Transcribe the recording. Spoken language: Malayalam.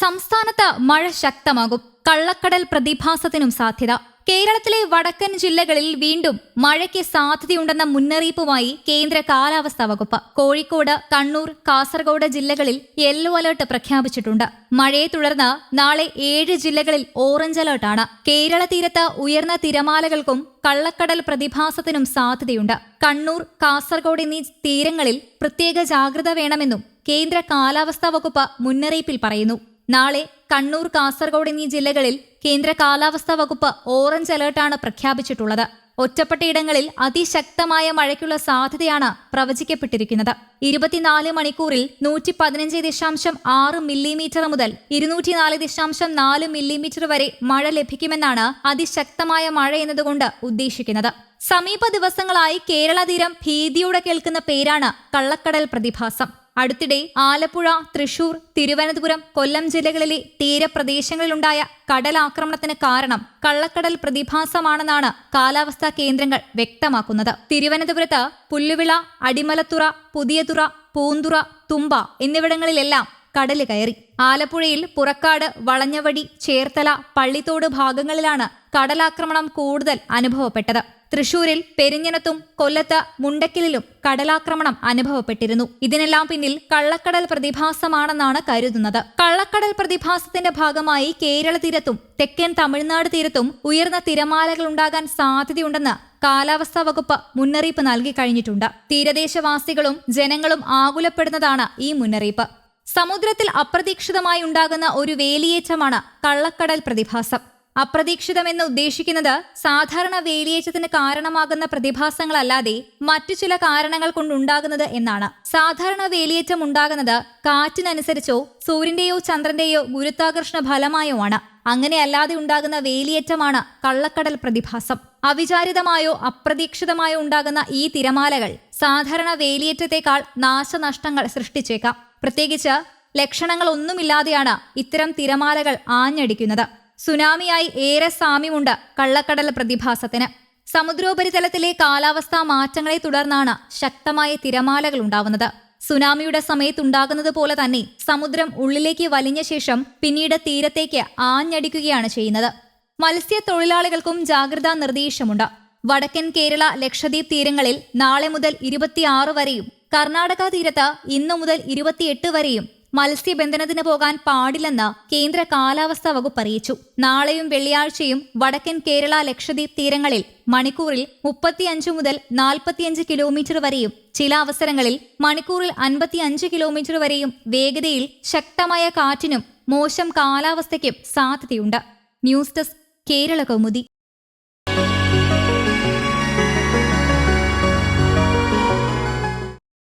സംസ്ഥാനത്ത് മഴ ശക്തമാകും. കള്ളക്കടൽ പ്രതിഭാസത്തിനും സാധ്യത. കേരളത്തിലെ വടക്കൻ ജില്ലകളിൽ വീണ്ടും മഴയ്ക്ക് സാധ്യതയുണ്ടെന്ന മുന്നറിയിപ്പുമായി കേന്ദ്ര കാലാവസ്ഥാ വകുപ്പ്. കോഴിക്കോട് കണ്ണൂർ കാസർഗോഡ് ജില്ലകളിൽ യെല്ലോ അലർട്ട് പ്രഖ്യാപിച്ചിട്ടുണ്ട്. മഴയെ തുടർന്ന് നാളെ ഏഴ് ജില്ലകളിൽ ഓറഞ്ച് അലർട്ടാണ് കേരള തീരത്ത് ഉയർന്ന തിരമാലകൾക്കും കള്ളക്കടൽ പ്രതിഭാസത്തിനും സാധ്യതയുണ്ട്. കണ്ണൂർ കാസർഗോഡ് എന്നീ തീരങ്ങളിൽ പ്രത്യേക ജാഗ്രത വേണമെന്നും കേന്ദ്ര കാലാവസ്ഥാ വകുപ്പ് മുന്നറിയിപ്പിൽ പറയുന്നു. നാളെ കണ്ണൂർ കാസർഗോഡ് എന്നീ ജില്ലകളിൽ കേന്ദ്ര കാലാവസ്ഥാ വകുപ്പ് ഓറഞ്ച് അലേർട്ടാണ് പ്രഖ്യാപിച്ചിട്ടുള്ളത്. ഒറ്റപ്പെട്ടയിടങ്ങളിൽ അതിശക്തമായ മഴയ്ക്കുള്ള സാധ്യതയാണ് പ്രവചിക്കപ്പെട്ടിരിക്കുന്നത്. ഇരുപത്തിനാല് മണിക്കൂറിൽ നൂറ്റി പതിനഞ്ച് ദശാംശം ആറ് മില്ലിമീറ്റർ മുതൽ ഇരുന്നൂറ്റിനാല് ദശാംശം നാല് മില്ലിമീറ്റർ വരെ മഴ ലഭിക്കുമെന്നാണ് അതിശക്തമായ മഴ എന്നതുകൊണ്ട് ഉദ്ദേശിക്കുന്നത്. സമീപ ദിവസങ്ങളായി കേരള തീരം ഭീതിയോടെ കേൾക്കുന്ന പേരാണ് കള്ളക്കടൽ പ്രതിഭാസം. അടുത്തിടെ ആലപ്പുഴ തൃശൂർ തിരുവനന്തപുരം കൊല്ലം ജില്ലകളിലെ തീരപ്രദേശങ്ങളിലുണ്ടായ കടലാക്രമണത്തിന് കാരണം കള്ളക്കടൽ പ്രതിഭാസമാണെന്നാണ് കാലാവസ്ഥാ കേന്ദ്രങ്ങൾ വ്യക്തമാക്കുന്നത്. തിരുവനന്തപുരത്ത് പുല്ലുവിള അടിമലത്തുറ പുതിയതുറ പൂന്തുറ തുമ്പ എന്നിവിടങ്ങളിലെല്ലാം കടൽ കയറി. ആലപ്പുഴയിൽ പുറക്കാട് വളഞ്ഞവടി ചേർത്തല പള്ളിത്തോട് ഭാഗങ്ങളിലാണ് കടലാക്രമണം കൂടുതൽ അനുഭവപ്പെട്ടത്. തൃശൂരിൽ പെരിഞ്ഞനത്തും കൊല്ലത്ത് മുണ്ടക്കിലും കടലാക്രമണം അനുഭവപ്പെട്ടിരുന്നു. ഇതിനെല്ലാം പിന്നിൽ കള്ളക്കടൽ പ്രതിഭാസമാണെന്നാണ് കരുതുന്നത്. കള്ളക്കടൽ പ്രതിഭാസത്തിന്റെ ഭാഗമായി കേരള തീരത്തും തെക്കൻ തമിഴ്നാട് തീരത്തും ഉയർന്ന തിരമാലകൾ ഉണ്ടാകാൻ സാധ്യതയുണ്ടെന്ന് കാലാവസ്ഥാ വകുപ്പ് മുന്നറിയിപ്പ് നൽകി കഴിഞ്ഞിട്ടുണ്ട്. തീരദേശവാസികളും ജനങ്ങളും ആകുലപ്പെടുന്നതാണ് ഈ മുന്നറിയിപ്പ്. സമുദ്രത്തിൽ അപ്രതീക്ഷിതമായി ഉണ്ടാകുന്ന ഒരു വേലിയേറ്റമാണ് കള്ളക്കടൽ പ്രതിഭാസം. അപ്രതീക്ഷിതമെന്ന് ഉദ്ദേശിക്കുന്നത് സാധാരണ വേലിയേറ്റത്തിന് കാരണമാകുന്ന പ്രതിഭാസങ്ങളല്ലാതെ മറ്റു ചില കാരണങ്ങൾ കൊണ്ടുണ്ടാകുന്നത് എന്നാണ്. സാധാരണ വേലിയേറ്റം ഉണ്ടാകുന്നത് കാറ്റിനനുസരിച്ചോ സൂര്യന്റെയോ ചന്ദ്രന്റെയോ ഗുരുത്വാകർഷണ ഫലമായോ ആണ്. അങ്ങനെയല്ലാതെ ഉണ്ടാകുന്ന വേലിയേറ്റമാണ് കള്ളക്കടൽ പ്രതിഭാസം. അവിചാരിതമായോ അപ്രതീക്ഷിതമായോ ഉണ്ടാകുന്ന ഈ തിരമാലകൾ സാധാരണ വേലിയേറ്റത്തെക്കാൾ നാശനഷ്ടങ്ങൾ സൃഷ്ടിച്ചേക്കാം. പ്രത്യേകിച്ച് ലക്ഷണങ്ങളൊന്നുമില്ലാതെയാണ് ഇത്തരം തിരമാലകൾ ആഞ്ഞടിക്കുന്നത്. സുനാമിയായി ഏറെ സാമ്യമുണ്ട് കള്ളക്കടൽ പ്രതിഭാസത്തിന്. സമുദ്രോപരിതലത്തിലെ കാലാവസ്ഥാ മാറ്റങ്ങളെ തുടർന്നാണ് ശക്തമായ തിരമാലകൾ ഉണ്ടാവുന്നത്. സുനാമിയുടെ സമയത്തുണ്ടാകുന്നത് പോലെ തന്നെ സമുദ്രം ഉള്ളിലേക്ക് വലിഞ്ഞ ശേഷം പിന്നീട് തീരത്തേക്ക് ആഞ്ഞടിക്കുകയാണ് ചെയ്യുന്നത്. മത്സ്യത്തൊഴിലാളികൾക്കും ജാഗ്രതാ നിർദ്ദേശമുണ്ട്. വടക്കൻ കേരള ലക്ഷദ്വീപ് തീരങ്ങളിൽ നാളെ മുതൽ ഇരുപത്തിയാറ് വരെയും കർണാടക തീരത്ത് ഇന്നു മുതൽ ഇരുപത്തിയെട്ട് വരെയും മത്സ്യബന്ധനത്തിന് പോകാൻ പാടില്ലെന്ന് കേന്ദ്ര കാലാവസ്ഥാ വകുപ്പ് അറിയിച്ചു. നാളെയും വെള്ളിയാഴ്ചയും വടക്കൻ കേരള ലക്ഷദ്വീപ് തീരങ്ങളിൽ മണിക്കൂറിൽ മുപ്പത്തിയഞ്ച് മുതൽ നാൽപ്പത്തിയഞ്ച് കിലോമീറ്റർ വരെയും ചില അവസരങ്ങളിൽ മണിക്കൂറിൽ അൻപത്തിയഞ്ച് കിലോമീറ്റർ വരെയും വേഗതയിൽ ശക്തമായ കാറ്റിനും മോശം കാലാവസ്ഥയ്ക്കും സാധ്യതയുണ്ട്. News desk Kerala Kaumudi